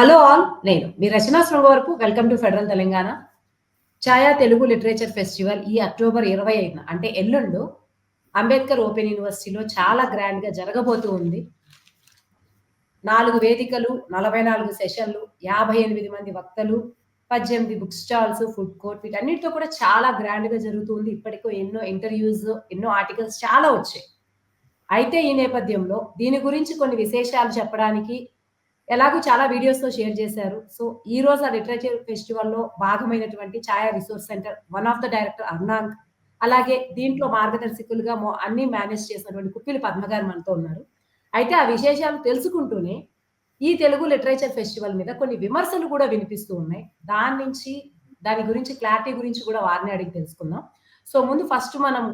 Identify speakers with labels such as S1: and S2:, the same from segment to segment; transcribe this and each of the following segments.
S1: Hello all నేను మీ Rachana Srungavarapu welcome to Federal Telangana. Chaaya Telugu literature festival ఈ October ఇరవై ఐదున అంటే ఎల్లుండు అంబేద్కర్ ఓపెన్ యూనివర్సిటీలో చాలా గ్రాండ్గా జరగబోతూ ఉంది. నాలుగు వేదికలు నలభై నాలుగు సెషన్లు యాభై ఎనిమిది మంది వక్తలు పద్దెనిమిది బుక్ స్టాల్స్ ఫుడ్ కోర్ట్ వీటన్నిటితో కూడా చాలా గ్రాండ్గా జరుగుతుంది ఇప్పటికో ఎన్నో ఇంటర్వ్యూస్ ఎన్నో ఆర్టికల్స్ చాలా వచ్చాయి. అయితే ఈ నేపథ్యంలో దీని గురించి కొన్ని విశేషాలు చెప్పడానికి ఎలాగో చాలా వీడియోస్తో షేర్ చేశారు. సో ఈ రోజు ఆ లిటరేచర్ ఫెస్టివల్లో భాగమైనటువంటి Chaaya resource centre one of the director అర్నాంక్ అలాగే దీంట్లో మార్గదర్శకులుగా అన్ని మేనేజ్ చేసినటువంటి కుప్పిలి పద్మ గారు మనతో ఉన్నారు. అయితే ఆ విశేషాలు తెలుసుకుంటూనే ఈ తెలుగు లిటరేచర్ ఫెస్టివల్ మీద కొన్ని విమర్శలు కూడా వినిపిస్తూ ఉన్నాయి. దాని నుంచి దాని గురించి క్లారిటీ గురించి కూడా వారిని అడిగి తెలుసుకుందాం. సో ముందు ఫస్ట్ మనం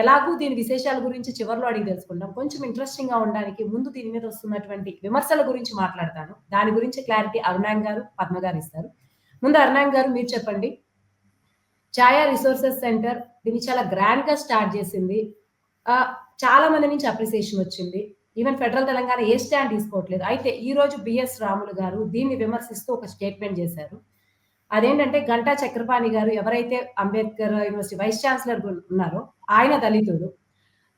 S1: ఎలాగూ దీని విశేషాల గురించి చివరిలో అడిగి తెలుసుకుందాం. కొంచెం ఇంట్రెస్టింగ్గా ఉండడానికి ముందు దీని మీద వస్తున్నటువంటి విమర్శల గురించి మాట్లాడతాను. దాని గురించి క్లారిటీ అరుణాంగ్ గారు పద్మ గారు ఇస్తారు. ముందు అరుణాంగ్ గారు మీరు చెప్పండి. ఛాయా రిసోర్సెస్ సెంటర్ దీన్ని చాలా గ్రాండ్గా స్టార్ట్ చేసింది. చాలా మంది నుంచి అప్రిసియేషన్ వచ్చింది. ఈవెన్ ఫెడరల్ తెలంగాణ ఏ స్టాండ్ తీసుకోవట్లేదు. అయితే ఈ రోజు బిఎస్ రాములు గారు దీన్ని విమర్శిస్తూ ఒక స్టేట్మెంట్ చేశారు. అదేంటంటే గంటా చక్రపాణి గారు ఎవరైతే అంబేద్కర్ యూనివర్సిటీ వైస్ ఛాన్సలర్ ఉన్నారో ఆయన దళితుడు.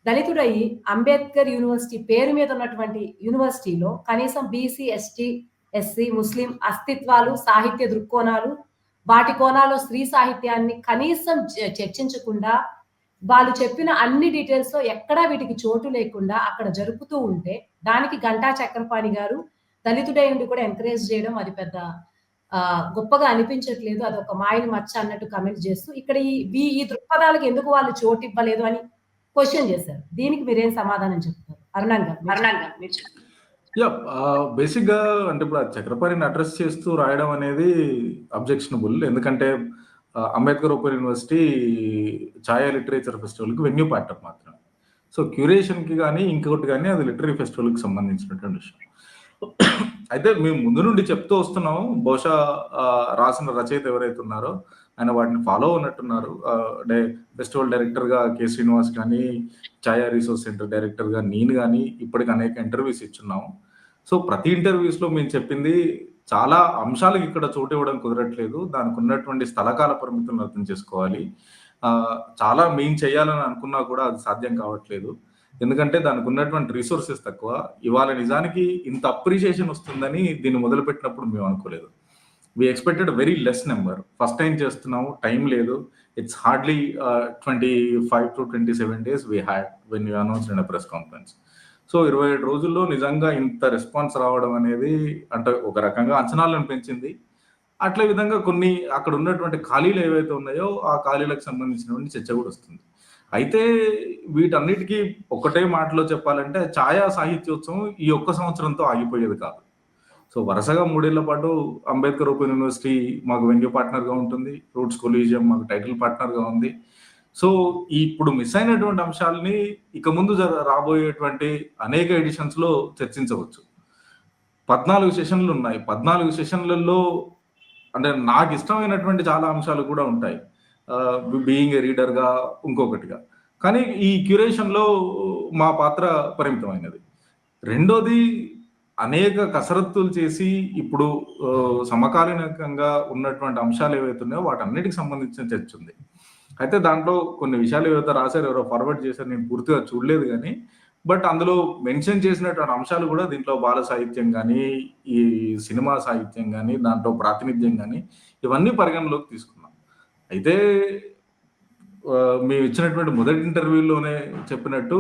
S1: దళితుడయి అంబేద్కర్ యూనివర్సిటీ పేరు మీద ఉన్నటువంటి యూనివర్సిటీలో కనీసం బీసీ ఎస్టీ ఎస్సీ ముస్లిం అస్తిత్వాలు సాహిత్య దృక్కోణాలు వాటి కోణాలు స్త్రీ సాహిత్యాన్ని కనీసం చర్చించకుండా వాళ్ళు చెప్పిన అన్ని డీటెయిల్స్లో ఎక్కడా వీటికి చోటు లేకుండా అక్కడ జరుపుతూ ఉంటే దానికి గంటా చక్రపాణి గారు దళితుడై ఉండి కూడా ఎంకరేజ్ చేయడం అది పెద్ద గొప్పగా అనిపించట్లేదు అది ఒక మాయని మచ్చ అన్నట్టు కమెంట్ చేస్తూ ఇక్కడ ఈ ఈ దృక్పథాలకు ఎందుకు వాళ్ళు చోటు ఇవ్వలేదు అని క్వశ్చన్ చేశారు. దీనికి మీరేం సమాధానం చెప్తారు? అరుణాంగ్ అరుణాంగ్.
S2: యా బేసిక్గా అంటే ఇప్పుడు ఆ చక్రపాణిని అడ్రస్ చేస్తూ రాయడం అనేది అబ్జెక్షనబుల్ ఎందుకంటే Ambedkar Open University Chaaya literature ఫెస్టివల్కి వెన్యూ పార్ట్నర్ మాత్రమే. సో క్యూరేషన్కి కానీ ఇంకొకటి కానీ అది లిటరీ ఫెస్టివల్కి సంబంధించినటువంటి విషయం. అయితే మేము ముందు నుండి చెప్తూ వస్తున్నాము. బహుశా రాసిన రచయిత ఎవరైతే ఉన్నారో ఆయన వాటిని ఫాలో ఉన్నట్టున్నారు డే ఫెస్టివల్ డైరెక్టర్గా కె. శ్రీనివాస్ కానీ ఛాయా రీసోర్స్ సెంటర్ డైరెక్టర్గా నేను కానీ ఇప్పటికి అనేక ఇంటర్వ్యూస్ ఇచ్చున్నాము. సో ప్రతి ఇంటర్వ్యూస్లో మేము చెప్పింది చాలా అంశాలకు ఇక్కడ చోటు ఇవ్వడం కుదరట్లేదు. దానికి ఉన్నటువంటి స్థలకాల పరిమితులను అర్థం చేసుకోవాలి. చాలా మేము చేయాలని అనుకున్నా కూడా అది సాధ్యం కావట్లేదు. ఎందుకంటే దానికి ఉన్నటువంటి రిసోర్సెస్ తక్కువ. ఇవాళ నిజానికి ఇంత అప్రిషియేషన్ వస్తుందని దీన్ని మొదలుపెట్టినప్పుడు మేము అనుకోలేదు. We expected very less number first time చేస్తున్నాము టైం లేదు. It's hardly twenty five to twenty seven days we had when you announce in press conference so ఇరవై ఏడు రోజుల్లో నిజంగా ఇంత రెస్పాన్స్ రావడం అనేది అంటే ఒక రకంగా అంచనాలను పెంచింది. అట్లే విధంగా కొన్ని అక్కడ ఉన్నటువంటి ఖాళీలు ఏవైతే ఉన్నాయో ఆ ఖాళీలకు సంబంధించినటువంటి చర్చ కూడా వస్తుంది. అయితే వీటన్నిటికీ ఒకటే మాటలో చెప్పాలంటే ఛాయా సాహిత్యోత్సవం ఈ ఒక్క సంవత్సరంతో ఆగిపోయేది కాదు. సో వరుసగా మూడేళ్ళ పాటు అంబేద్కర్ ఓపెన్ యూనివర్సిటీ మాకు వెన్యూ పార్ట్నర్గా ఉంటుంది రూట్స్ కొలీజియం మాకు టైటిల్ పార్ట్నర్గా ఉంది. సో ఇప్పుడు మిస్ అయినటువంటి అంశాలని ఇక ముందు జర- రాబోయేటువంటి అనేక ఎడిషన్స్లో చర్చించవచ్చు. పద్నాలుగు సెషన్లు ఉన్నాయి. పద్నాలుగు సెషన్లలో అంటే నాకు ఇష్టమైనటువంటి చాలా అంశాలు కూడా ఉంటాయి. బీయింగ్ ఏ రీడర్గా ఇంకొకటిగా. కానీ ఈ క్యూరేషన్లో మా పాత్ర పరిమితమైనది. రెండోది అనేక కసరత్తులు చేసి ఇప్పుడు సమకాలీనకంగా ఉన్నటువంటి అంశాలు ఏవైతే ఉన్నాయో వాటన్నిటికి సంబంధించిన చర్చ ఉంది. అయితే దాంట్లో కొన్ని విషయాలు ఏవైతే రాశారు ఎవరో ఫార్వర్డ్ చేశారు నేను పూర్తిగా చూడలేదు కానీ బట్ అందులో మెన్షన్ చేసినటువంటి అంశాలు కూడా దీంట్లో బాల సాహిత్యం కానీ ఈ సినిమా సాహిత్యం కానీ దాంట్లో ప్రాతినిధ్యం కానీ ఇవన్నీ పరిగణలోకి తీసుకు అయితే మేము ఇచ్చినటువంటి మొదటి ఇంటర్వ్యూలోనే చెప్పినట్టు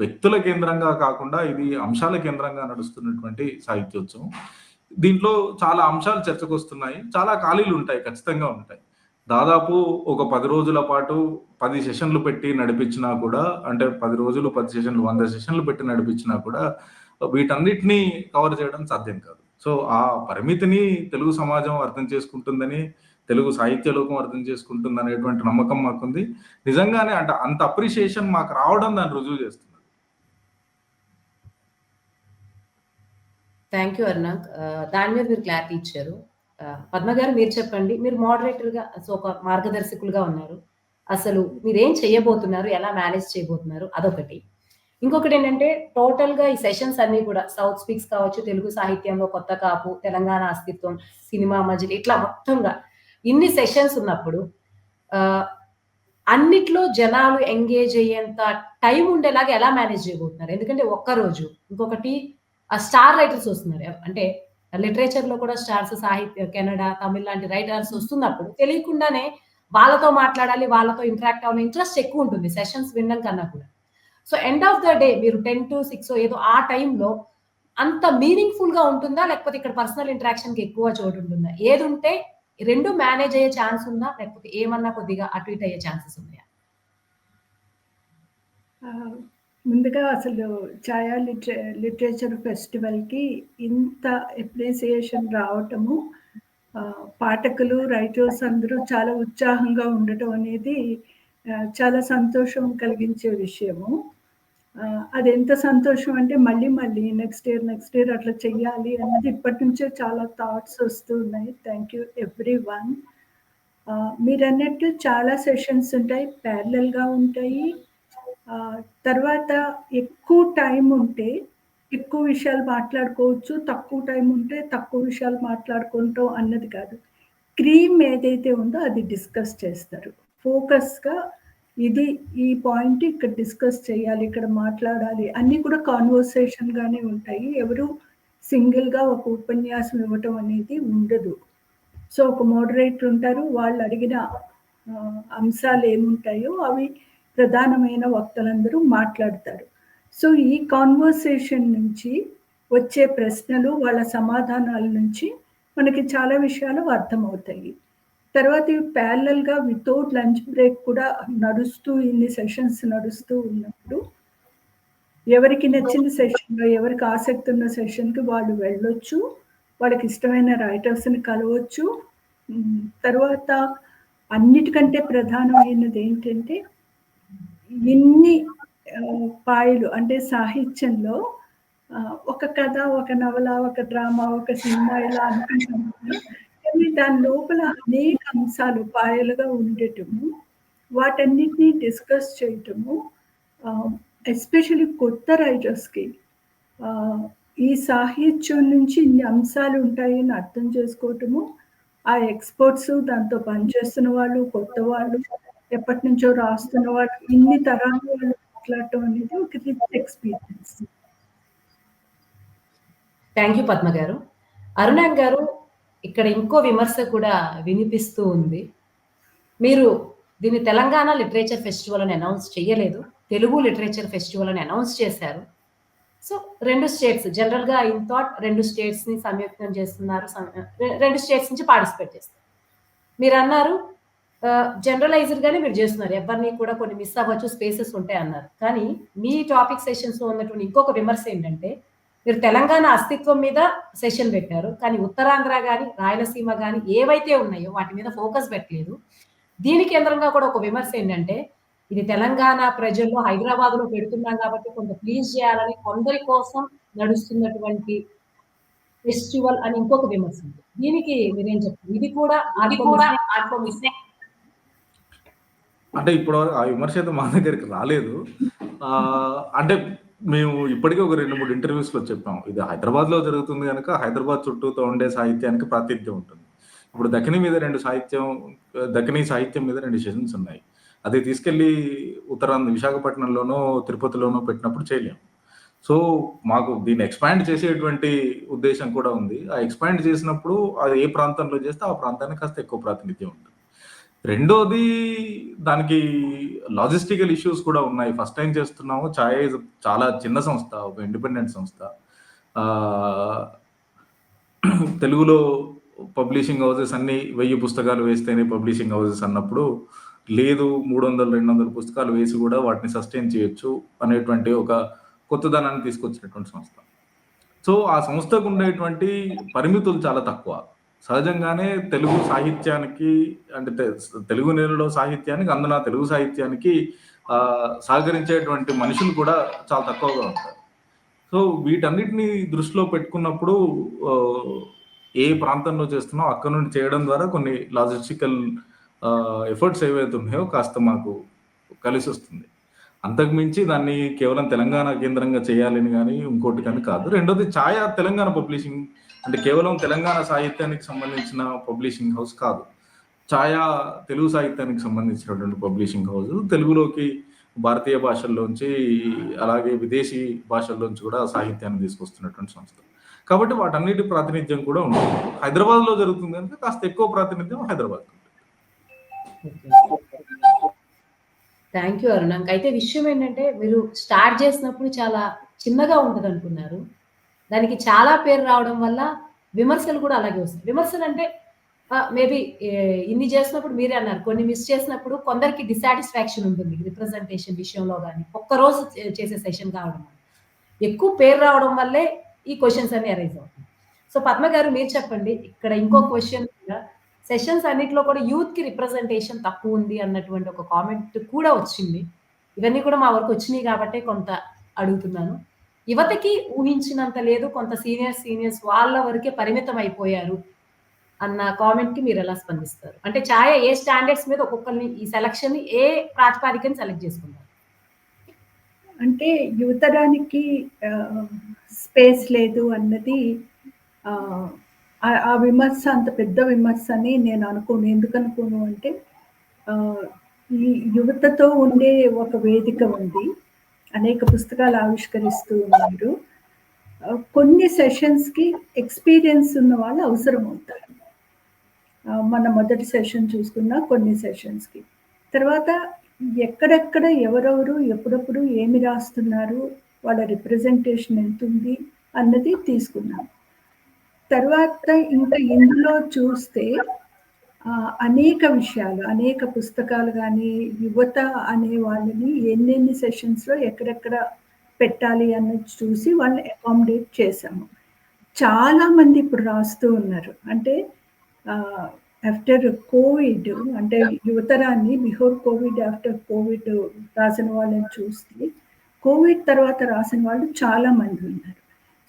S2: వ్యక్తుల కేంద్రంగా కాకుండా ఇది అంశాల కేంద్రంగా నడుస్తున్నటువంటి సాహిత్యోత్సవం. దీంట్లో చాలా అంశాలు చర్చకు వస్తున్నాయి. చాలా ఖాళీలు ఉంటాయి ఖచ్చితంగా ఉంటాయి. దాదాపు ఒక పది రోజుల పాటు పది సెషన్లు పెట్టి నడిపించినా కూడా అంటే పది రోజులు పది సెషన్లు వంద సెషన్లు పెట్టి నడిపించినా కూడా వీటన్నిటిని కవర్ చేయడం సాధ్యం కాదు. సో ఆ పరిమితిని తెలుగు సమాజం అర్థం చేసుకుంటుందని తెలుగు సాహిత్య లోకం అర్థం చేసుకుంటుంది అనేటువంటి నమ్మకం మాకుంది. నిజంగానే అంటే అంత అప్రిషియేషన్ మాకు రావడం దాన్ని రుజువు చేస్తుంది.
S1: థ్యాంక్ యూ అరుణాంక్ దాని మీద మీరు క్లారిటీ ఇచ్చారు. Uh, పద్మ గారు మీరు చెప్పండి. మీరు మోడరేటర్గా సో ఒక మార్గదర్శకులుగా ఉన్నారు. అసలు మీరేం చేయబోతున్నారు? ఎలా మేనేజ్ చేయబోతున్నారు? అదొకటి. ఇంకొకటి ఏంటంటే టోటల్‌గా ఈ సెషన్స్ అన్ని కూడా సౌత్ స్పీక్స్ కావచ్చు, తెలుగు సాహిత్యంలో కొత్త కాపు, తెలంగాణ అస్తిత్వం, సినిమా మజిలీ ఇట్లా మొత్తంగా ఇన్ని సెషన్స్ ఉన్నప్పుడు అన్నిట్లో జనాలు ఎంగేజ్ అయ్యేంత టైం ఉండేలాగా ఎలా మేనేజ్ చేయబోతున్నారు? ఎందుకంటే ఒక్కరోజు. ఇంకొకటి ఆ స్టార్ రైటర్స్ వస్తున్నారు. అంటే అంటే లిటరేచర్‌లో కూడా స్టార్స్ సాహిత్య కెనడా, తమిళ లాంటి రైటర్స్ వస్తున్నప్పుడు తెలియకుండానే వాళ్ళతో మాట్లాడాలి, వాళ్ళతో ఇంటరాక్ట్ అవ్వాలని ఇంట్రెస్ట్ ఎక్కువ ఉంటుంది సెషన్స్ వినడం కన్నా కూడా. So end of the day మీరు 10-6 ఏదో ఆ టైంలో అంత మీనింగ్‌ఫుల్‌గా ఉంటుందా? లేకపోతే ఇక్కడ పర్సనల్ ఇంటరాక్షన్‌కి ఎక్కువ చోటుంటుందా? ఏదుంటే రెండు మేనేజ్ అయ్యే ఛాన్స్ ఉందా? లేకపోతే ఏమన్నా కొద్దిగా అటు ఇటు అయ్యే ఛాన్సెస్ ఉన్నాయా?
S3: ముందుగా అసలు ఛాయా లిటరే లిటరేచర్ ఫెస్టివల్‌కి ఇంత అప్రిసియేషన్ రావటము పాఠకులు, రైటర్స్ అందరూ చాలా ఉత్సాహంగా ఉండటం అనేది చాలా సంతోషం కలిగించే విషయము. అది ఎంత సంతోషం అంటే మళ్ళీ మళ్ళీ నెక్స్ట్ ఇయర్, నెక్స్ట్ ఇయర్ అట్లా చెయ్యాలి అన్నది ఇప్పటి నుంచే చాలా థాట్స్ వస్తూ ఉన్నాయి. Thank you everyone. మీరు అన్నట్టు చాలా సెషన్స్ ఉంటాయి. ప్యారలల్గా ఉంటాయి. తర్వాత ఎక్కువ టైం ఉంటే ఎక్కువ విషయాలు మాట్లాడుకోవచ్చు. తక్కువ టైం ఉంటే తక్కువ విషయాలు మాట్లాడుకుంటాం అన్నది కాదు. క్రీమ్ ఏదైతే ఉందో అది డిస్కస్ చేస్తారు. ఫోకస్‌గా ఇది ఈ పాయింట్ ఇక్కడ డిస్కస్ చేయాలి, ఇక్కడ మాట్లాడాలి అన్నీ కూడా కాన్వర్సేషన్‌గానే ఉంటాయి. ఎవరు సింగిల్‌గా ఒక ఉపన్యాసం ఇవ్వటం అనేది ఉండదు. సో, ఒక మోడరేటర్ ఉంటారు. వాళ్ళు అడిగిన అంశాలు ఏముంటాయో అవి ప్రధానమైన వక్తలందరూ మాట్లాడతారు. సో, ఈ కాన్వర్సేషన్ నుంచి వచ్చే ప్రశ్నలు, వాళ్ళ సమాధానాల నుంచి మనకి చాలా విషయాలు అర్థమవుతాయి. తర్వాత ఇవి ప్యారలెల్‌గా వితౌట్ లంచ్ బ్రేక్ కూడా నడుస్తూ ఇన్ని సెషన్స్ నడుస్తూ ఉన్నప్పుడు ఎవరికి నచ్చిన సెషన్‌లో, ఎవరికి ఆసక్తి ఉన్న సెషన్‌కి వాళ్ళు వెళ్ళొచ్చు. వాళ్ళకి ఇష్టమైన రైటర్స్‌ని కలవచ్చు. తర్వాత అన్నిటికంటే ప్రధానమైనది ఏంటంటే ఇన్ని పాయలు అంటే సాహిత్యంలో ఒక కథ, ఒక నవల, ఒక డ్రామా, ఒక సినిమా ఇలా అనుకుంటాం కానీ దాని లోపల అనేక అంశాలు పాయలుగా ఉండటము, వాటన్నిటిని డిస్కస్ చేయటము ఎస్పెషలీ ఎస్పెషల్లీ కొత్త రైటర్స్‌కి ఈ సాహిత్యం నుంచి ఇన్ని అంశాలు ఉంటాయని అర్థం చేసుకోవటము, ఆ ఎక్స్‌పర్ట్స్ దాంతో పనిచేస్తున్న వాళ్ళు, కొత్త వాళ్ళు, ఎప్పటినుంచో రాస్తున్న వాళ్ళు, ఇన్ని తరాల వాళ్ళు మాట్లాడటం అనేది ఒక rich experience.
S1: Thank you Padma గారు. అరుణ గారు ఇక్కడ ఇంకో విమర్శ కూడా వినిపిస్తూ ఉంది. మీరు దీన్ని తెలంగాణ లిటరేచర్ ఫెస్టివల్ అని అనౌన్స్ చేయలేదు. తెలుగు లిటరేచర్ ఫెస్టివల్ అని అనౌన్స్ చేశారు. సో, రెండు స్టేట్స్ జనరల్‌గా ఇన్ థాట్ రెండు స్టేట్స్‌ని సంయుక్తం చేస్తున్నారు. రెండు స్టేట్స్ నుంచి పార్టిసిపేట్ చేస్తారు. మీరన్నారు అన్నారు జనరలైజ్డ్‌గానే మీరు చేస్తున్నారు. ఎవరిని కూడా కొన్ని మిస్ అవ్వచ్చు, స్పేసెస్ ఉంటాయి అన్నారు కానీ మీ టాపిక్ సెషన్స్‌లో ఉన్నటువంటి ఇంకొక విమర్శ ఏంటంటే, మీరు తెలంగాణ అస్తిత్వం మీద సెషన్ పెట్టారు. కానీ ఉత్తరాంధ్ర గాని, రాయలసీమ గాని ఏవైతే ఉన్నాయో వాటి మీద ఫోకస్ పెట్టలేదు. దీని కేంద్రంగా కూడా ఒక విమర్శ ఏంటంటే, ఇది తెలంగాణ ప్రజల్లో హైదరాబాద్‌లో పెడుతున్నాం కాబట్టి కొంత ప్లీజ్ చేయాలని కొందరి కోసం నడుస్తున్నటువంటి ఫెస్టివల్ అని ఇంకొక విమర్శ ఉంది. దీనికి మీరేం చెప్తారు? ఇది కూడా
S4: అది కూడా.
S2: అంటే ఇప్పుడు ఆ విమర్శ అయితే మా దగ్గరికి రాలేదు. అంటే మేము ఇప్పటికే ఒక 2, 3 ఇంటర్వ్యూస్‌లో చెప్పాం. ఇది హైదరాబాద్‌లో జరుగుతుంది కనుక హైదరాబాద్ చుట్టూతో ఉండే సాహిత్యానికి ప్రాతినిధ్యం ఉంటుంది. ఇప్పుడు దఖిని మీద రెండు సాహిత్యం దఖిని సాహిత్యం మీద రెండు సెషన్స్ ఉన్నాయి. అది తీసుకెళ్ళి ఉత్తరాంధ్ర విశాఖపట్నంలోనో, తిరుపతిలోనో పెట్టినప్పుడు చేయలేం. సో, మాకు దీన్ని ఎక్స్‌పాండ్ చేసేటువంటి ఉద్దేశం కూడా ఉంది. ఆ ఎక్స్‌పాండ్ చేసినప్పుడు అది ఏ ప్రాంతంలో చేస్తే ఆ ప్రాంతానికి కాస్త ఎక్కువ ప్రాతినిధ్యం ఉంటుంది. రెండోది దానికి లాజిస్టికల్ ఇష్యూస్ కూడా ఉన్నాయి. ఫస్ట్ టైం చేస్తున్నాము. ఛాయ్ చాలా చిన్న సంస్థ. ఒక ఇండిపెండెంట్ సంస్థ. తెలుగులో పబ్లిషింగ్ హౌసెస్ అన్నీ వెయ్యి పుస్తకాలు వేస్తేనే పబ్లిషింగ్ హౌసెస్ అన్నప్పుడు, లేదు 300, 200 పుస్తకాలు వేసి కూడా వాటిని సస్టైన్ చేయొచ్చు అనేటువంటి ఒక కొత్తదనాన్ని తీసుకొచ్చినటువంటి సంస్థ. సో, ఆ సంస్థకు ఉండేటువంటి పరిమితులు చాలా తక్కువ. సహజంగానే తెలుగు సాహిత్యానికి అంటే తె తెలుగు నేలలో సాహిత్యానికి, అందున తెలుగు సాహిత్యానికి సహకరించేటువంటి మనుషులు కూడా చాలా తక్కువగా ఉంటారు. సో, వీటన్నిటిని దృష్టిలో పెట్టుకున్నప్పుడు ఏ ప్రాంతంలో చేస్తున్నామో అక్కడి నుండి చేయడం ద్వారా కొన్ని లాజిస్టికల్ ఎఫర్ట్స్ ఏవైతే ఉన్నాయో కాస్త మాకు కలిసొస్తుంది. అంతకు మించి దాన్ని కేవలం తెలంగాణ కేంద్రంగా చేయాలని కానీ ఇంకోటి కానీ కాదు రెండోది ఛాయ తెలంగాణ పబ్లిషింగ్ అంటే కేవలం తెలంగాణ సాహిత్యానికి సంబంధించిన పబ్లిషింగ్ హౌస్ కాదు. ఛాయా తెలుగు సాహిత్యానికి సంబంధించినటువంటి పబ్లిషింగ్ హౌస్. తెలుగులోకి భారతీయ భాషల్లోంచి అలాగే విదేశీ భాషల్లోంచి కూడా సాహిత్యాన్ని తీసుకొస్తున్నటువంటి సంస్థ. కాబట్టి వాటన్నిటి ప్రాతినిధ్యం కూడా ఉంటుంది. హైదరాబాద్లో జరుగుతుంది కనుక కాస్త ఎక్కువ ప్రాతినిధ్యం హైదరాబాద్
S1: థ్యాంక్ యూ అరుణాంక్ అయితే విషయం ఏంటంటే మీరు స్టార్ట్ చేసినప్పుడు చాలా చిన్నగా ఉంటుంది అనుకున్నారు దానికి చాలా పేరు రావడం వల్ల విమర్శలు కూడా అలాగే వస్తాయి. విమర్శలు అంటే మేబీ ఇన్ని చేసినప్పుడు మీరే అన్నారు. కొన్ని మిస్ చేసినప్పుడు కొందరికి డిసాటిస్ఫాక్షన్ ఉంటుంది. రిప్రజెంటేషన్ విషయంలో కానీ ఒక్కరోజు చేసే సెషన్ కావడం వల్ల. ఎక్కువ పేరు రావడం వల్లే ఈ క్వశ్చన్స్ అన్ని అరైజ్ అవుతాయి. సో పద్మ గారు మీరు చెప్పండి ఇక్కడ ఇంకో క్వశ్చన్ సెషన్స్ అన్నిట్లో కూడా యూత్కి రిప్రజెంటేషన్ తక్కువ ఉంది అన్నటువంటి ఒక కామెంట్ కూడా వచ్చింది. ఇవన్నీ కూడా మా వరకు వచ్చినాయి కాబట్టి కొంత అడుగుతున్నాను. యువతకి ఊహించినంత లేదు. కొంత సీనియర్ సీనియర్స్ వాళ్ళ వరకే పరిమితం అయిపోయారు అన్న కామెంట్కి మీరు ఎలా స్పందిస్తారు? అంటే ఛాయ ఏ స్టాండర్డ్స్ మీద ఒక్కొక్కరిని ఈ సెలక్షన్ ఏ ప్రాతిపాదికని సెలెక్ట్ చేసుకున్నారు
S3: అంటే యువతరానికి స్పేస్ లేదు అన్నది ఆ, విమర్శ అంత పెద్ద విమర్శ అని నేను అనుకోను. ఎందుకు అనుకోను అంటే ఈ యువతతో ఉండే ఒక వేదిక ఉంది. అనేక పుస్తకాలు ఆవిష్కరిస్తూ ఉన్నారు. కొన్ని సెషన్స్కి ఎక్స్పీరియన్స్ ఉన్న వాళ్ళు అవసరం అవుతారు. మన మొదటి సెషన్ చూసుకున్న కొన్ని సెషన్స్కి తర్వాత ఎక్కడెక్కడ ఎవరెవరు ఎప్పుడప్పుడు ఏమి రాస్తున్నారు వాళ్ళ రిప్రజెంటేషన్ ఎంత ఉంది అన్నది తీసుకున్నాం. తర్వాత ఇంకా ఇందులో చూస్తే అనేక విషయాలు అనేక పుస్తకాలు కానీ యువత అనే వాళ్ళని ఎన్నెన్ని సెషన్స్లో ఎక్కడెక్కడ పెట్టాలి అన్నది చూసి వాళ్ళని అకామిడేట్ చేశాము. చాలా మంది ఇప్పుడు రాస్తూ ఉన్నారు. అంటే ఆఫ్టర్ కోవిడ్ అంటే యువతరాన్ని బిఫోర్ కోవిడ్ ఆఫ్టర్ కోవిడ్ రాసిన వాళ్ళని చూస్తే కోవిడ్ తర్వాత రాసిన వాళ్ళు చాలా మంది ఉన్నారు.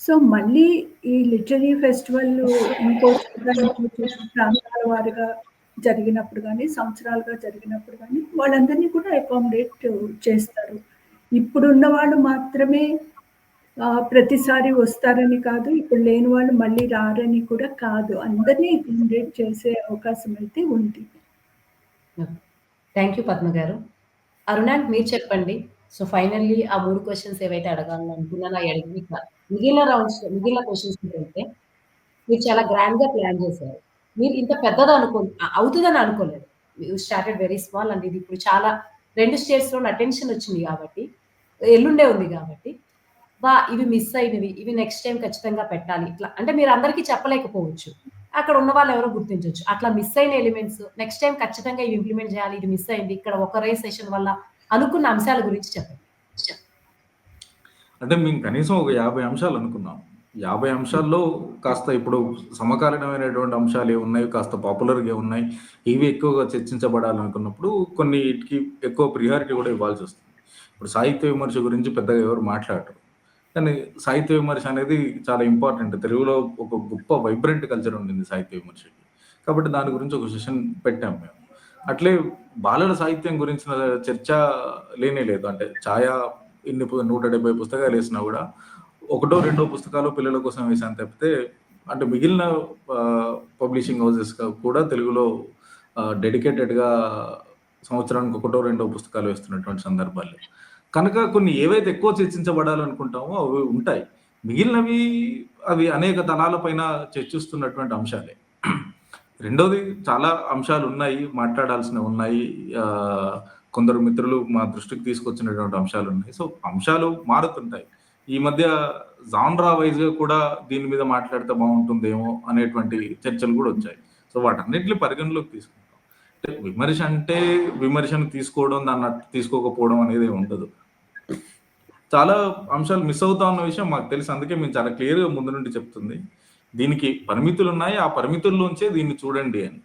S3: సో మళ్ళీ ఈ లిటరీ ఫెస్టివల్ ఇంకో ప్రాంతాల వారిగా జరిగినప్పుడు కానీ సంవత్సరాలుగా జరిగినప్పుడు కానీ వాళ్ళందరినీ కూడా అకామిడేట్ చేస్తారు. ఇప్పుడున్న వాళ్ళు మాత్రమే ప్రతిసారి వస్తారని కాదు ఇప్పుడు లేని వాళ్ళు మళ్ళీ రారని కూడా కాదు. అందరినీ అకామిడేట్ చేసే అవకాశం అయితే ఉంది.
S1: థ్యాంక్ యూ పద్మ గారు. అరుణాంక్ మీరు చెప్పండి. సో ఫైనల్లీ ఆ మూడు క్వశ్చన్స్ ఏవైతే అడగాలని అనుకున్నానో అవి అడిగి మిగిలిన రౌండ్స్ మిగిలిన క్వశ్చన్స్ అయితే మీరు చాలా గ్రాండ్గా ప్లాన్ చేశారు. మీరు ఇంత పెద్దది అనుకో అవుతుందని అనుకోలేదు. You started very small and ఇది ఇప్పుడు చాలా రెండు స్టేట్స్లో అటెన్షన్ వచ్చింది కాబట్టి ఎల్లుండే ఉంది కాబట్టి బా ఇవి మిస్ అయినవి ఇవి నెక్స్ట్ టైం ఖచ్చితంగా పెట్టాలి. ఇట్లా అంటే మీరు అందరికీ చెప్పలేకపోవచ్చు. అక్కడ ఉన్న వాళ్ళు ఎవరో గుర్తించవచ్చు అట్లా మిస్ అయిన ఎలిమెంట్స్ నెక్స్ట్ టైం ఖచ్చితంగా ఇవి ఇంప్లిమెంట్ చేయాలి ఇది మిస్ అయింది. ఇక్కడ ఒకరే సెషన్ వల్ల అనుకున్న అంశాల గురించి చెప్పండి.
S2: అంటే మేము కనీసం ఒక యాభై అంశాలు అనుకున్నాం యాభై అంశాల్లో కాస్త ఇప్పుడు సమకాలీనమైనటువంటి అంశాలు ఏ ఉన్నాయి? కాస్త పాపులర్గా ఉన్నాయి? ఇవి ఎక్కువగా చర్చించబడాలనుకున్నప్పుడు కొన్నిటికి ఎక్కువ ప్రియారిటీ కూడా ఇవ్వాల్సి వస్తుంది. ఇప్పుడు సాహిత్య విమర్శ గురించి పెద్దగా ఎవరు మాట్లాడరు. కానీ సాహిత్య విమర్శ అనేది చాలా ఇంపార్టెంట్ తెలుగులో ఒక గొప్ప వైబ్రెంట్ కల్చర్ ఉండింది సాహిత్య విమర్శకి. కాబట్టి దాని గురించి ఒక సెషన్ పెట్టాం మేము. అట్లే బాలల సాహిత్యం గురించిన చర్చ లేనే లేదు. అంటే ఛాయా ఇన్ని నూట డెబ్బై పుస్తకాలు వేసినా కూడా ఒకటో రెండో పుస్తకాలు పిల్లల కోసం వేసాను తప్పితే అంటే మిగిలిన పబ్లిషింగ్ హౌసెస్ కూడా తెలుగులో డెడికేటెడ్గా సంవత్సరానికి ఒకటో రెండో పుస్తకాలు వేస్తున్నటువంటి సందర్భాలు. కనుక కొన్ని ఏవైతే ఎక్కువ చర్చించబడాలనుకుంటామో అవి ఉంటాయి. మిగిలినవి అవి అనేక తలాలపైన చర్చిస్తున్నటువంటి అంశాలే. రెండోది చాలా అంశాలు ఉన్నాయి మాట్లాడాల్సినవి ఉన్నాయి కొందరు మిత్రులు మా దృష్టికి తీసుకొచ్చినటువంటి అంశాలు ఉన్నాయి. సో అంశాలు మారుతుంటాయి. ఈ మధ్య జాన్రా వైజ్గా కూడా దీని మీద మాట్లాడితే బాగుంటుందేమో అనేటువంటి చర్చలు కూడా వచ్చాయి. సో వాటన్నిటిని పరిగణలోకి తీసుకుంటాం. అంటే విమర్శ అంటే విమర్శను తీసుకోవడం దాన్ని తీసుకోకపోవడం అనేది ఉండదు. చాలా అంశాలు మిస్ అవుతా ఉన్న విషయం మాకు తెలుసు. అందుకే మేము చాలా క్లియర్గా ముందు నుండి చెప్తుంది. దీనికి పరిమితులు ఉన్నాయి. ఆ పరిమితుల్లోంచే దీన్ని చూడండి అని.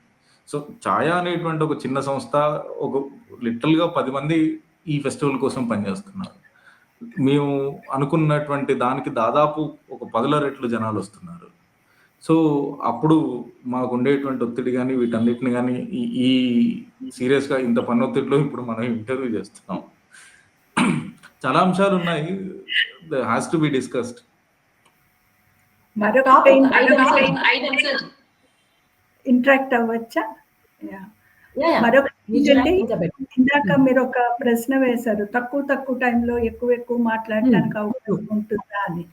S2: సో ఛాయా అనేటువంటి ఒక చిన్న సంస్థ ఒక లిటరల్గా పది మంది ఈ ఫెస్టివల్ కోసం పనిచేస్తున్నారు. మేము అనుకున్నటువంటి దానికి దాదాపు ఒక పదుల రెట్లు జనాలు వస్తున్నారు. సో అప్పుడు మాకు ఉండేటువంటి ఒత్తిడి కానీ వీటన్నిటిని కానీ ఈ సీరియస్గా ఇంత పని ఒత్తిడిలో ఇప్పుడు మనం ఇంటర్వ్యూ చేస్తున్నాం. చాలా అంశాలు ఉన్నాయి. Has to be discussed.
S3: Interact అవ్వచ్చా? Yeah.
S1: Yeah, yeah.
S3: మరొక
S1: మీరు
S3: ఏంటంటే. ఇందాక మీరు ఒక ప్రశ్న వేశారు తక్కువ తక్కువ టైంలో ఎక్కువ ఎక్కువ మాట్లాడటానికి అవకాశం ఉంటుందా అని.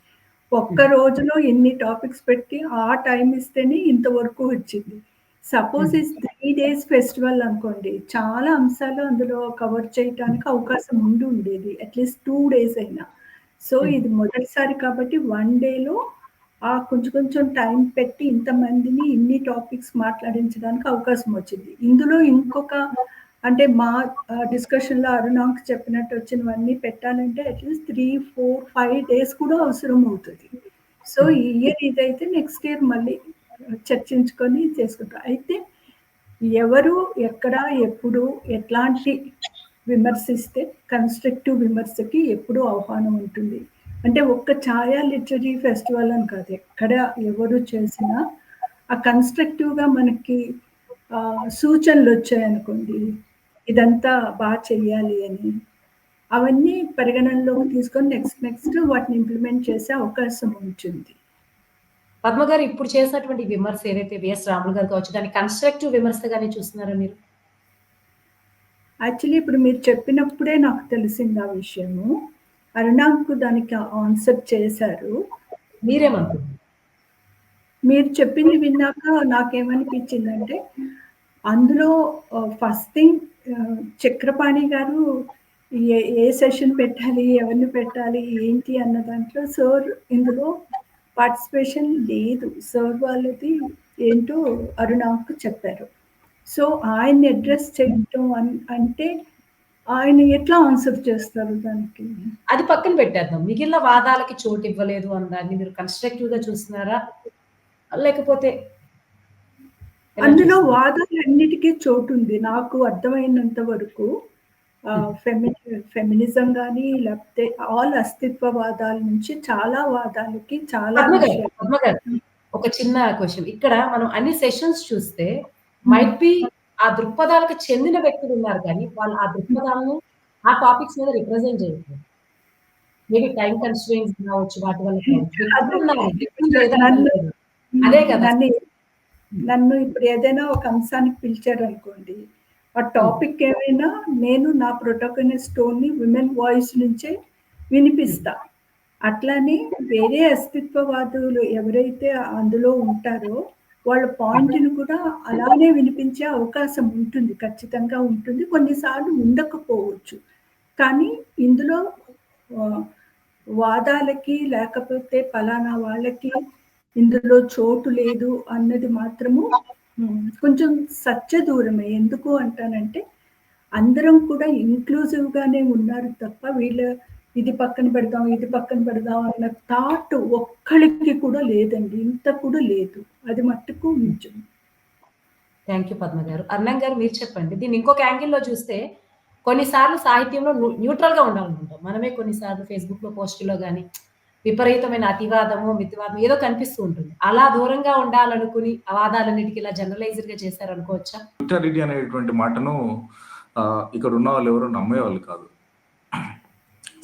S3: ఒక్క రోజులో ఎన్ని టాపిక్స్ పెట్టి ఆ టైం ఇస్తేనే ఇంతవరకు వచ్చింది. Suppose is three days festival అనుకోండి చాలా అంశాలు అందులో కవర్ చేయడానికి అవకాశం ఉండి ఉండేది అట్లీస్ట్ టూ డేస్ అయినా. సో. ఇది మొదటిసారి కాబట్టి వన్ డేలో ఆ కొంచెం కొంచెం టైం పెట్టి ఇంతమందిని ఇన్ని టాపిక్స్ మాట్లాడించడానికి అవకాశం వచ్చింది. ఇందులో ఇంకొక అంటే మా డిస్కషన్లో అరుణాంక్ చెప్పినట్టు వచ్చినవన్నీ పెట్టాలంటే at least three four five days కూడా అవసరం అవుతుంది. సో ఈ ఇయర్ ఇదైతే నెక్స్ట్ ఇయర్ మళ్ళీ చర్చించుకొని చేసుకుంటాం. అయితే ఎవరు ఎక్కడ ఎప్పుడు ఎట్లాంటి విమర్శిస్తే కన్స్ట్రక్టివ్ విమర్శకి ఎప్పుడు ఆహ్వానం ఉంటుంది. అంటే ఒక్క ఛాయా లిటరీ ఫెస్టివల్ అని కాదు ఎక్కడ ఎవరు చేసినా ఆ కన్స్ట్రక్టివ్గా మనకి సూచనలు వచ్చాయనుకోండి ఇదంతా బాగా చెయ్యాలి అని. అవన్నీ పరిగణనలోకి తీసుకొని నెక్స్ట్ నెక్స్ట్ వాటిని ఇంప్లిమెంట్ చేసే అవకాశం ఉంటుంది.
S1: పద్మ గారు ఇప్పుడు చేసినటువంటి విమర్శ ఏదైతే విఎస్ రాములు గారు కావచ్చు దాన్ని కన్స్ట్రక్టివ్ విమర్శగానే చూస్తున్నారా మీరు?
S3: యాక్చువల్లీ ఇప్పుడు మీరు చెప్పినప్పుడే నాకు తెలిసింది ఆ విషయము. అరుణాంక్ దానికి ఆన్సర్ చేశారు.
S1: మీరేమనుకుంటున్నారు
S3: మీరు చెప్పింది విన్నాక నాకేమనిపించిందంటే అందులో ఫస్ట్ థింగ్ చక్రపాణి గారు ఏ ఏ సెషన్ పెట్టాలి ఎవరిని పెట్టాలి ఏంటి అన్న దాంట్లో సార్ ఇందులో పార్టిసిపేషన్ లేదు. సార్ వాళ్ళది ఏంటో అరుణాకు చెప్పారు. సో ఆయన్ని అడ్రస్ చేయటం అంటే ఆయన ఎట్లా ఆన్సర్ చేస్తారు దానికి?
S1: అది పక్కన పెట్టేద్దాం. మిగిలిన వాదాలకి చోటు ఇవ్వలేదు అన్నదాన్ని మీరు కన్స్ట్రక్టివ్గా చూస్తున్నారా? లేకపోతే
S3: అందులో
S1: చూస్తున్నారు?
S3: వాదాలన్నిటికీ చోటు ఉంది నాకు అర్థమైనంత వరకు ఫెమి ఫెమినిజం కానీ లేకపోతే ఆల్ అస్తిత్వవాదాల నుంచి చాలా వాదాలకి చాలా
S1: ఒక చిన్న క్వశ్చన్ ఇక్కడ మనం అన్ని సెషన్స్ చూస్తే మైట్ బి ఆ దృక్పథాలకు చెందిన వ్యక్తులు ఉన్నారు కానీ వాళ్ళు ఆ దృక్పథాలను ఆ టాపిక్స్ మీద రిప్రజెంట్ చేయట్లేదు. మేబీ టైం కన్స్ట్రెయిన్స్ కావచ్చు వాటి వల్ల వ్యక్తులు లేదని అనలేదు. అదే కదా.
S3: నన్ను ఇప్పుడు ఏదైనా ఒక అంశానికి పిలిచారు అనుకోండి ఆ టాపిక్ ఏమైనా నేను నా ప్రొటోకనిస్ట్ని విమెన్ వాయిస్ నుంచే వినిపిస్తా. అట్లానే వేరే అస్తిత్వవాదులు ఎవరైతే అందులో ఉంటారో వాళ్ళ పాయింట్ని కూడా అలానే వినిపించే అవకాశం ఉంటుంది. ఖచ్చితంగా ఉంటుంది. కొన్నిసార్లు ఉండకపోవచ్చు. కానీ ఇందులో వాదాలకి లేకపోతే పలానా వాళ్ళకి ఇందులో చోటు లేదు అన్నది మాత్రము కొంచెం సత్య దూరమే ఎందుకు అంటానంటే అందరం కూడా ఇంక్లూజివ్ గానే ఉన్నారు తప్ప వీళ్ళ ఇది పక్కన పెడదాం ఇది పక్కన పెడదాం అన్న థాట్ ఒక్కడికి కూడా లేదండి. ఇంత కూడా లేదు. అది మట్టుకు నిజం.
S1: థ్యాంక్ యూ పద్మ గారు. అన్నం గారు మీరు చెప్పండి. దీన్ని ఇంకొక యాంగిల్లో చూస్తే కొన్నిసార్లు సాహిత్యంలో న్యూ- న్యూట్రల్గా ఉండాలనుకుంటాం. మనమే కొన్నిసార్లు ఫేస్బుక్లో పోస్టులో కానీ విపరీతమైన అతివాదము మితివాదం ఏదో కనిపిస్తూ ఉంటుంది. అలా దూరంగా ఉండాలనుకుని ఆ వాదాలన్నిటికీ ఇలా జనరలైజర్గా చేశారు అనుకోవచ్చా
S2: న్యూట్రాలిటీ అనేటువంటి మాటను ఇక్కడ ఉన్న వాళ్ళు ఎవరు నమ్మేవాళ్ళు కాదు.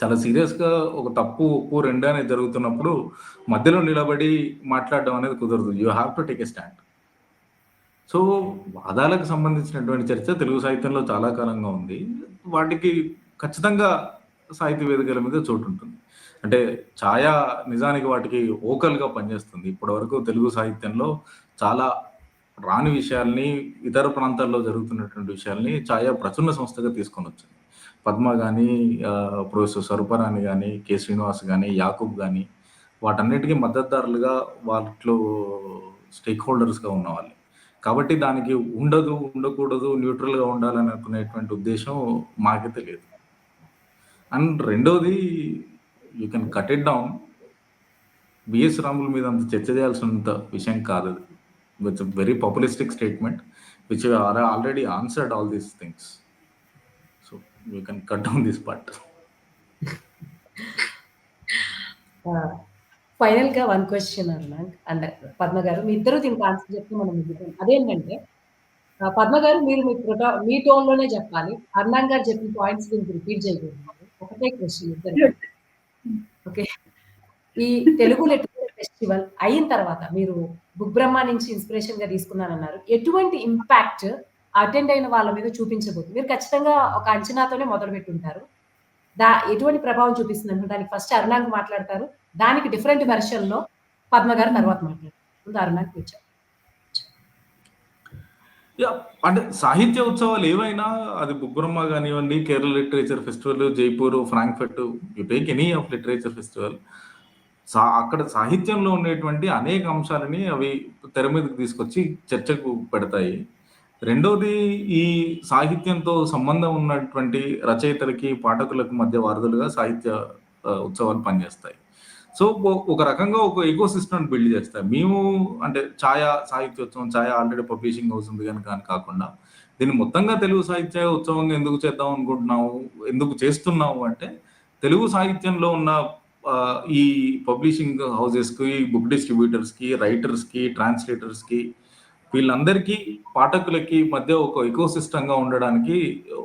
S2: చాలా సీరియస్గా ఒక తప్పు ఉప్పు రెండు అనేది జరుగుతున్నప్పుడు మధ్యలో నిలబడి మాట్లాడడం అనేది కుదరదు. You have to take a stand. So వాదాలకు సంబంధించినటువంటి చర్చ తెలుగు సాహిత్యంలో చాలా కాలంగా ఉంది. వాటికి ఖచ్చితంగా సాహిత్య వేదికల మీద చోటు ఉంటుంది అంటే ఛాయా నిజానికి వాటికి ఓకల్గా పనిచేస్తుంది. ఇప్పటి వరకు తెలుగు సాహిత్యంలో చాలా రాని విషయాల్ని ఇతర ప్రాంతాల్లో జరుగుతున్నటువంటి విషయాల్ని ఛాయా ప్రచురణ సంస్థగా తీసుకొని వచ్చింది పద్మ కానీ ప్రొఫెసర్ స్వరూపరాణి కానీ కె. శ్రీనివాస్ కానీ యాకూబ్ కానీ వాటన్నిటికీ మద్దతుదారులుగా వాటిలో స్టేక్ హోల్డర్స్గా ఉన్నవాళ్ళు. కాబట్టి దానికి ఉండదు ఉండకూడదు న్యూట్రల్గా ఉండాలని అనుకునేటువంటి ఉద్దేశం మాకైతే లేదు అండ్ రెండోది you can cut it down. BS రాముల మీద అంత చర్చ చేయాల్సినంత విషయం కాదు. With very populistic statement which are already answered all these things. You can cut down this part
S1: ఫైనల్గా వన్ క్వశ్చన్ అన్న అండ్ పద్మ గారు మీ ఇద్దరు దీనికి ఆన్సర్ చెప్తే మనం ముగిద్దాం అదేంటంటే పద్మ గారు మీరు మీ ప్రోటో మీ టోన్లోనే చెప్పాలి. అన్నాం గారు చెప్పిన పాయింట్స్ దీనికి రిపీట్ చేయకూడదు ఒకటే క్వశ్చన్ ఇద్దరు ఓకే. ఈ తెలుగు లిటరేచర్ ఫెస్టివల్ అయిన తర్వాత మీరు బుక్ బ్రహ్మ నుంచి ఇన్స్పిరేషన్‌గా తీసుకున్నారన్నారు ఎటువంటి ఇంపాక్ట్ అటెండ్ అయిన వాళ్ళ మీద చూపించబోతుంది? మీరు ఖచ్చితంగా ఒక అంచనాతోనే మొదలుపెట్టుంటారు. దా ఎటువంటి ప్రభావం చూపిస్తుంది అంటే దానికి ఫస్ట్ అరుణాంక్ మాట్లాడతారు. దానికి డిఫరెంట్ వెర్షన్‌లో పద్మ గారు తర్వాత మాట్లాడతారు. ముందు
S2: వచ్చారు అంటే సాహిత్య ఉత్సవాలు ఏవైనా అది బుగ్గురమ్మ కానివ్వండి Kerala literature festival, Jaipur, Frankfurt you take any of literature festival. సా అక్కడ సాహిత్యంలో ఉండేటువంటి అనేక అంశాలని అవి తెర మీదకి తీసుకొచ్చి చర్చకు పెడతాయి. రెండోది ఈ సాహిత్యంతో సంబంధం ఉన్నటువంటి రచయితలకి, పాఠకులకు మధ్య వారధులుగా సాహిత్య ఉత్సవాలు పనిచేస్తాయి. సో, ఒక రకంగా ఒక ఎకో సిస్టమ్ బిల్డ్ చేస్తాయి. మేము అంటే ఛాయ సాహిత్యోత్సవం, ఛాయ ఆల్రెడీ పబ్లిషింగ్ హౌస్ ఉంది కనుక అని కాకుండా దీన్ని మొత్తంగా తెలుగు సాహిత్య ఉత్సవంగా ఎందుకు చేద్దాం అనుకుంటున్నాము? ఎందుకు చేస్తున్నాము అంటే తెలుగు సాహిత్యంలో ఉన్న ఈ పబ్లిషింగ్ హౌసెస్‌కి, బుక్ డిస్ట్రిబ్యూటర్స్‌కి, రైటర్స్‌కి, ట్రాన్స్‌లేటర్స్‌కి వీళ్ళందరికీ పాఠకులకి మధ్య ఒక ఎకో ఉండడానికి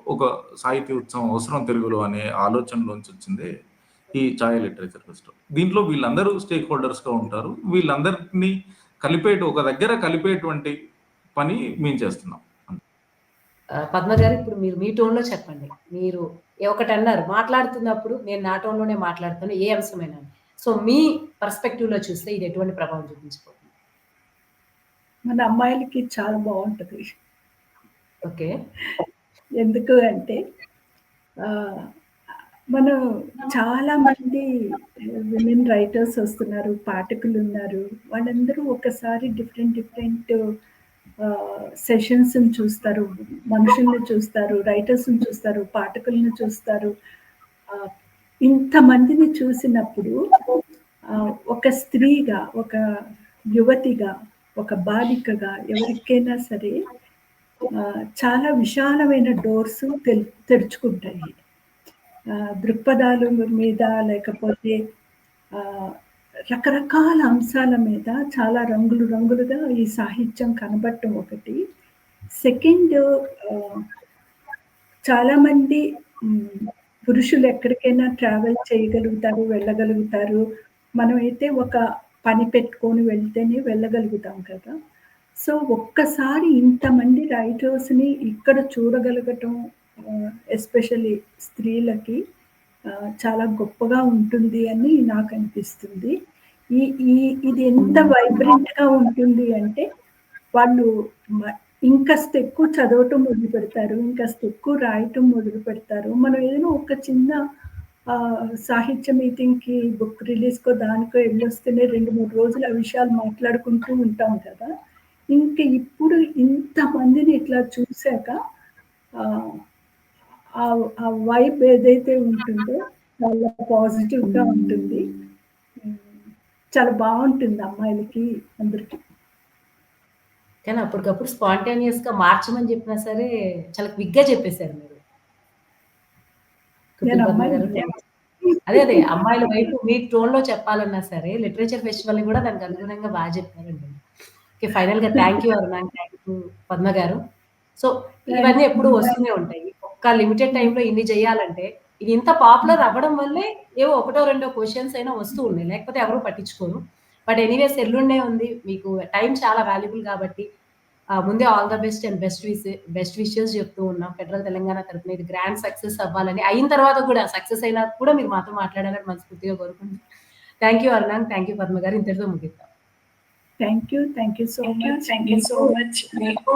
S2: ఒక సాహిత్య ఉత్సవం అవసరం తెలుగులో అనే ఆలోచనలోంచి వచ్చిందే ఈ ఛాయ లిటరేచర్ ఫెస్టివల్. దీంట్లో వీళ్ళందరూ స్టేక్ హోల్డర్స్‌గా ఉంటారు. వీళ్ళందరిని కలిపేట ఒక దగ్గర కలిపేటువంటి పని మేము చేస్తున్నాం.
S1: పద్మ గారు ఇప్పుడు మీరు మీ టోన్‌లో చెప్పండి. మీరు ఒకటన్నారు మాట్లాడుతున్నప్పుడు నేను నా టోన్‌లోనే మాట్లాడుతున్నాను ఏ అంశమైనా. సో, మీ పర్స్పెక్టివ్‌లో చూస్తే ఇది ఎటువంటి ప్రభావం చూపించబోతుంది?
S3: మన అమ్మాయిలకి చాలా బావుంటది.
S1: ఓకే.
S3: ఎందుకు అంటే ఆహ్, మనం చాలా మంది విమెన్ రైటర్స్ వస్తున్నారు. పాఠకులున్నారు. వాళ్ళందరూ ఒకసారి డిఫరెంట్ డిఫరెంట్ ఆహ్, సెషన్స్‌ని చూస్తారు. మనుషుల్ని చూస్తారు. రైటర్స్‌ని చూస్తారు. పాఠకుల్ని చూస్తారు. ఆహ్, ఇంతమందిని చూసినప్పుడు ఆహ్, ఒక స్త్రీగా, ఒక యువతిగా, ఒక బాలికగా ఎవరికైనా సరే చాలా విశాలమైన డోర్స్ తెల్ తెరుచుకుంటాయి. దృక్పథాలు మీద లేకపోతే రకరకాల అంశాల మీద చాలా రంగులు రంగులుగా ఈ సాహిత్యం కనబడటం ఒకటి. సెకండ్ చాలామంది పురుషులు ఎక్కడికైనా ట్రావెల్ చేయగలుగుతారు, వెళ్ళగలుగుతారు. మనమైతే ఒక పని పెట్టుకొని వెళ్తేనే వెళ్ళగలుగుతాం కదా! సో, ఒక్కసారి ఇంతమంది రైటర్స్‌ని ఇక్కడ చూడగలగటం ఎస్పెషలీ ఎస్పెషల్లీ స్త్రీలకి చాలా గొప్పగా ఉంటుంది అని నాకు అనిపిస్తుంది ఈ ఈ ఇది ఎంత వైబ్రెంట్‌గా ఉంటుంది అంటే వాళ్ళు ఇంకాస్త ఎక్కువ చదవటం మొదలుపెడతారు. ఇంకాస్త ఎక్కువ రాయటం మొదలు పెడతారు మనం ఏదైనా ఒక చిన్న సాహిత్య మీటింగ్‌కి, బుక్ రిలీజ్‌కో దానికో వెళ్ళొస్తేనే రెండు మూడు రోజులు ఆ విషయాలు మాట్లాడుకుంటూ ఉంటాం కదా! ఇంకా ఇప్పుడు ఇంతమందిని ఇట్లా చూశాక ఆ వైబ్ ఏదైతే ఉంటుందో చాలా పాజిటివ్‌గా ఉంటుంది. చాలా బాగుంటుంది అమ్మాయిలకి అందరికి.
S1: కానీ అప్పటికప్పుడు స్పాంటేనియస్‌గా మార్చమని చెప్పినా సరే చాలా క్విక్‌గా చెప్పేశారు మీరు.
S3: నేను
S1: కుటుంబ పద్మ
S3: అమ్మాయిని
S1: గారు థాంక్స్. అదే అదే అమ్మాయిల వైపు మీ టోన్‌లో చెప్పాలన్నా సరే లిటరేచర్ ఫెస్టివల్‌ని కూడా దానికి అనుగుణంగా బా చెప్పారండి. ఓకే. ఫైనల్‌గా thank you Aruna. Thank you Padma గారు. సో, ఇవన్నీ ఎప్పుడూ వస్తూనే ఉంటాయి. ఒక్క లిమిటెడ్ టైమ్‌లో ఇన్ని చేయాలంటే ఇది ఇంత పాపులర్ అవ్వడం వల్లే ఏవో ఒకటో రెండో క్వెషన్స్ అయినా వస్తూ ఉన్నాయి. లేకపోతే ఎవరు పట్టించుకోరు. బట్ ఎనీవేస్ ఎల్లుండే ఉంది. మీకు టైం చాలా వాల్యుబుల్ కాబట్టి ముందే all the best and best wish best wishes చెప్తూ ఉన్నాం. ఫెడరల్ తెలంగాణ తరపున ఇది గ్రాండ్ సక్సెస్ అవ్వాలని అయిన తర్వాత కూడా సక్సెస్ అయినా కూడా మీరు మాతో మాట్లాడాలని మనస్ఫూర్తిగా కోరుకుంటూ thank you Aruna. Thank you Padma గారు. ఇంతటితో ముగిద్దాం.
S3: Thank you. Thank you so. Much.
S4: Thank you so much. మీకు